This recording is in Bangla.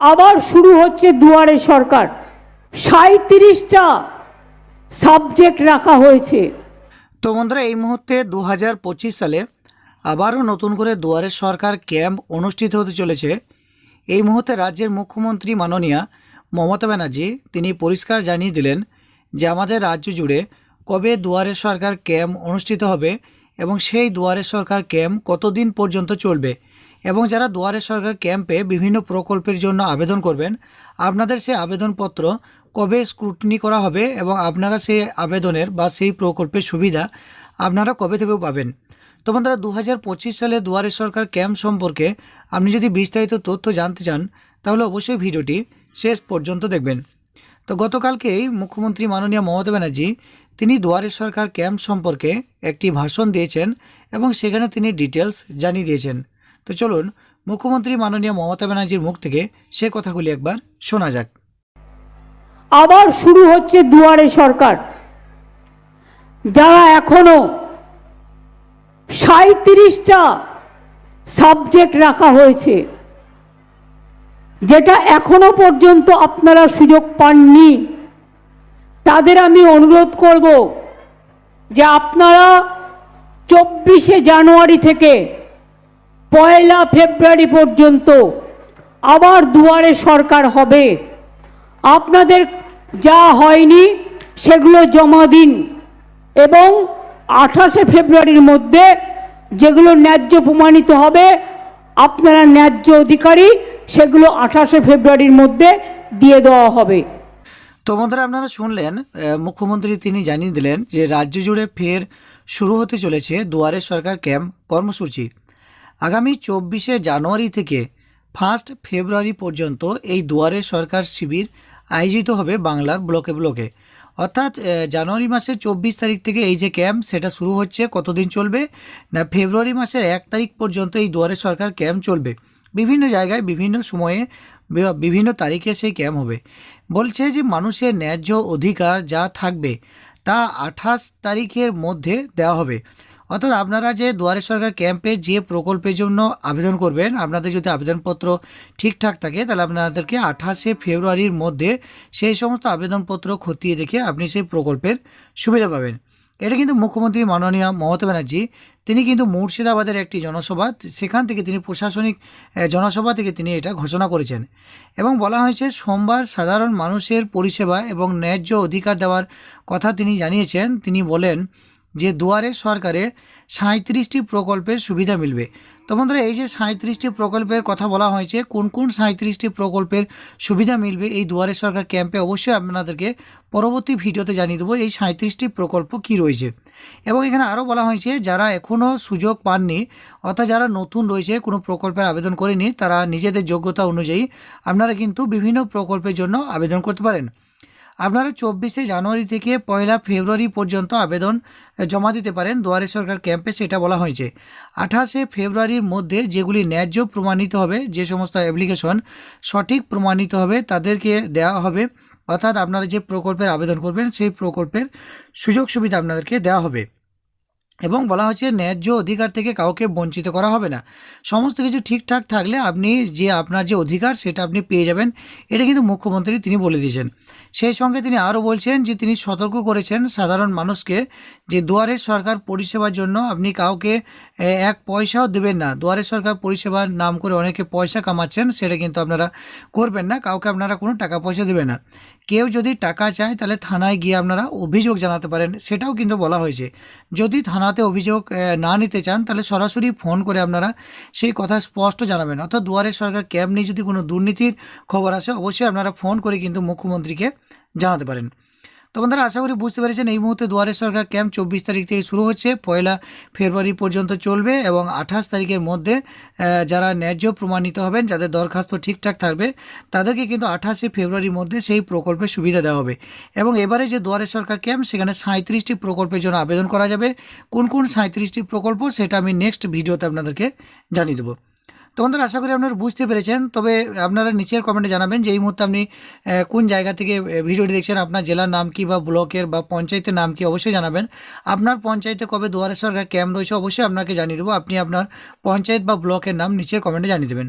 আবার শুরু হচ্ছে দুয়ারে সরকার। সাঁত্রিশটা সাবজেক্ট রাখা হয়েছে। তো বন্ধুরা, এই মুহূর্তে দু হাজার পঁচিশ সালে আবারও নতুন করে দুয়ারে সরকার ক্যাম্প অনুষ্ঠিত হতে চলেছে। এই মুহূর্তে রাজ্যের মুখ্যমন্ত্রী মাননীয়া মমতা ব্যানার্জি তিনি পরিষ্কার জানিয়ে দিলেন যে আমাদের রাজ্য জুড়ে কবে দুয়ারে সরকার ক্যাম্প অনুষ্ঠিত হবে এবং সেই দুয়ারে সরকার ক্যাম্প কতদিন পর্যন্ত চলবে। এবং যারা দুয়ারে সরকার ক্যাম্পে বিভিন্ন প্রকল্পের জন্য আবেদন করবেন, আপনাদের সেই আবেদনপত্র কবে স্ক্রুটনি করা হবে এবং আপনারা সেই আবেদনের বা সেই প্রকল্পের সুবিধা আপনারা কবে থেকে পাবেন? তো বন্ধুরা দু হাজার পঁচিশ সালে দুয়ারে সরকার ক্যাম্প সম্পর্কে আপনি যদি বিস্তারিত তথ্য জানতে চান, তাহলে অবশ্যই ভিডিওটি শেষ পর্যন্ত দেখবেন। তো গতকালকেই মুখ্যমন্ত্রী মাননীয় মমতা ব্যানার্জি, তিনি দুয়ারে সরকার ক্যাম্প সম্পর্কে একটি ভাষণ দিয়েছেন এবং সেখানে তিনি ডিটেলস জানিয়ে দিয়েছেন। তো চলুন, মুখ্যমন্ত্রী মাননীয় মমতা ব্যানার্জির মুখ থেকে সে কথাগুলি একবার শোনা যাক। আবার শুরু হচ্ছে দুয়ারে সরকার। যারা এখনও সাঁত্রিশটা সাবজেক্ট রাখা হয়েছে, যেটা এখনও পর্যন্ত আপনারা সুযোগ পাননি, তাদের আমি অনুরোধ করব যে আপনারা চব্বিশে জানুয়ারি থেকে পয়লা ফেব্রুয়ারি পর্যন্ত আবার দুয়ারে সরকার হবে। আপনাদের যা হয়নি সেগুলো জমা দিন এবং আঠাশে ফেব্রুয়ারির মধ্যে যেগুলো ন্যায্য প্রমাণিত হবে, আপনারা ন্যায্য অধিকারী সেগুলো আঠাশে ফেব্রুয়ারির মধ্যে দিয়ে দেওয়া হবে। তো বন্ধুরা, আপনারা শুনলেন মুখ্যমন্ত্রী তিনি জানিয়ে দিলেন যে রাজ্য জুড়ে ফের শুরু হতে চলেছে দুয়ারে সরকার ক্যাম্প কর্মসূচি। আগামী চব্বিশে জানুয়ারি থেকে ফার্স্ট ফেব্রুয়ারি পর্যন্ত এই দুয়ারে সরকার শিবির আয়োজিত হবে বাংলার ব্লকে ব্লকে। অর্থাৎ জানুয়ারি মাসের চব্বিশ তারিখ থেকে এই যে ক্যাম্প, সেটা শুরু হচ্ছে কতদিন চলবে? না, ফেব্রুয়ারি মাসের এক তারিখ পর্যন্ত এই দুয়ারে সরকার ক্যাম্প চলবে। বিভিন্ন জায়গায়, বিভিন্ন সময়ে বিভিন্ন তারিখে সেই ক্যাম্প হবে। বলছে যে মানুষের ন্যায্য অধিকার যা থাকবে, তা আঠাশ তারিখের মধ্যে দেওয়া হবে। অর্থাৎ আপনারা যে দুয়ারে সরকার ক্যাম্পে যে প্রকল্পের জন্য আবেদন করবেন, আপনাদের যদি আবেদনপত্র ঠিকঠাক থাকে, তাহলে আপনাদেরকে আঠাশে ফেব্রুয়ারির মধ্যে সেই সমস্ত আবেদনপত্র খতিয়ে দেখে আপনি সেই প্রকল্পের সুবিধা পাবেন। এটা কিন্তু মুখ্যমন্ত্রী মাননীয় মমতা ব্যানার্জি, তিনি কিন্তু মুর্শিদাবাদের একটি জনসভা, সেখান থেকে তিনি প্রশাসনিক জনসভা থেকে তিনি এটা ঘোষণা করেছেন। এবং বলা হয়েছে, সোমবার সাধারণ মানুষের পরিষেবা এবং ন্যায্য অধিকার দেওয়ার কথা তিনি জানিয়েছেন। তিনি বলেন যে দুয়ারে সরকারে সাঁত্রিশটি প্রকল্পের সুবিধা মিলবে। তো বন্ধুরা, এই যে সাঁত্রিশটি প্রকল্পের কথা বলা হয়েছে, কোন কোন সাঁত্রিশটি প্রকল্পের সুবিধা মিলবে এই দুয়ারে সরকার ক্যাম্পে অবশ্যই আপনাদেরকে পরবর্তী ভিডিওতে জানিয়ে দেবো এই সাঁত্রিশটি প্রকল্প কি রয়েছে। এবং এখানে আরও বলা হয়েছে, যারা এখনও সুযোগ পাননি, অর্থাৎ যারা নতুন রয়েছে, কোনো প্রকল্পের আবেদন করেনি, তারা নিজেদের যোগ্যতা অনুযায়ী আপনারা কিন্তু বিভিন্ন প্রকল্পের জন্য আবেদন করতে পারেন। আপনারা চব্বিশে জানুয়ারি থেকে পয়লা ফেব্রুয়ারি পর্যন্ত আবেদন জমা দিতে পারেন দুয়ারে সরকার ক্যাম্পে, সেটা বলা হয়েছে। আঠাশে ফেব্রুয়ারির মধ্যে যেগুলি ন্যায্য প্রমাণিত হবে, যে সমস্ত অ্যাপ্লিকেশন সঠিক প্রমাণিত হবে, তাদেরকে দেওয়া হবে, অর্থাৎ আপনারা যে প্রকল্পের আবেদন করবেন, সেই প্রকল্পের সুযোগ সুবিধা আপনাদেরকে দেওয়া হবে। এবং বলা হচ্ছে ন্যায্য অধিকার থেকে কাউকে বঞ্চিত করা হবে না। সমস্ত কিছু ঠিকঠাক থাকলে আপনি যে আপনার যে অধিকার সেটা আপনি পেয়ে যাবেন, এটা কিন্তু মুখ্যমন্ত্রী তিনি বলে দিয়েছেন। সেই সঙ্গে তিনি আরও বলছেন যে তিনি সতর্ক করেছেন সাধারণ মানুষকে যে দুয়ারের সরকার পরিষেবার জন্য আপনি কাউকে এক পয়সাও দেবেন না। দুয়ারের সরকার পরিষেবার নাম করে অনেকে পয়সা কামাচ্ছেন, সেটা কিন্তু আপনারা করবেন না। কাউকে আপনারা কোনো টাকা পয়সা দেবেন না। কেউ যদি টাকা চায় তাহলে থানায় গিয়ে আপনারা অভিযোগ জানাতে পারেন, সেটাও কিন্তু বলা হয়েছে। যদি থানাতে অভিযোগ না নিতে চান, তাহলে সরাসরি ফোন করে আপনারা সেই কথা স্পষ্ট জানাবেন। অর্থাৎ দুয়ারে সরকার ক্যাব নিয়ে যদি কোনো দুর্নীতির খবর আসে, অবশ্যই আপনারা ফোন করে কিন্তু মুখ্যমন্ত্রীকে জানাতে পারেন। তো বন্ধুরা, আশা করি বুঝতে পেরেছেন, এই মুহূর্তে দুয়ারে সরকার ক্যাম্প চব্বিশ তারিখ থেকে শুরু হচ্ছে। পয়লা ফেব্রুয়ারি পর্যন্ত চলবে এবং আঠাশ তারিখের মধ্যে যারা ন্যায্য প্রমাণিত হবেন, যাদের দরখাস্ত ঠিকঠাক থাকবে, তাদেরকে কিন্তু আঠাশে ফেব্রুয়ারির মধ্যে সেই প্রকল্পের সুবিধা দেওয়া হবে। এবং এবারে যে দুয়ারে সরকার ক্যাম্প, সেখানে সাঁত্রিশটি প্রকল্পের জন্য আবেদন করা যাবে। কোন কোন সাঁত্রিশটি প্রকল্প, সেটা আমি নেক্সট ভিডিওতে আপনাদেরকে জানিয়ে দেবো। তো বন্ধুরা আশা করি আপনারা বুঝতে পেরেছেন, তবে আপনারা নিচের কমেন্টে জানাবেন যে এই মুহূর্তে আপনি কোন জায়গা থেকে ভিডিওটি দেখছেন, আপনার জেলার নাম কি বা ব্লকের বা পঞ্চায়েতের নাম কি অবশ্যই জানাবেন। আপনার পঞ্চায়েতে কবে দুয়ারে সরকার ক্যাম্প রয়েছে অবশ্যই আপনাকে জানিয়ে দেবো, আপনি আপনার পঞ্চায়েত বা ব্লকের নাম নিচের কমেন্টে জানিয়ে দেবেন।